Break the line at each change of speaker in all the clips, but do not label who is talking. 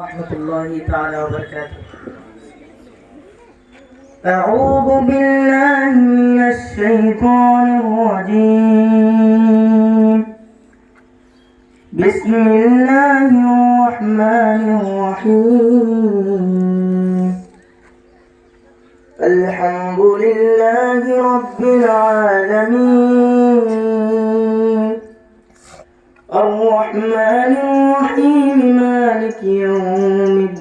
ورحمة الله تعالى وبركاته. أعوذ بالله من الشيطان الرجيم. بسم الله الرحمن الرحيم. الحمد لله رب العالمين. الرحمن الرحيم.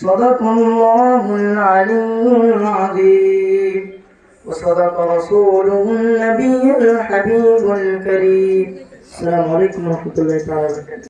صدق الله العلي العظيم. وصدق رسوله النبي الحبيب الكريم. السلام عليكم ورحمة الله تعالى وبركاته.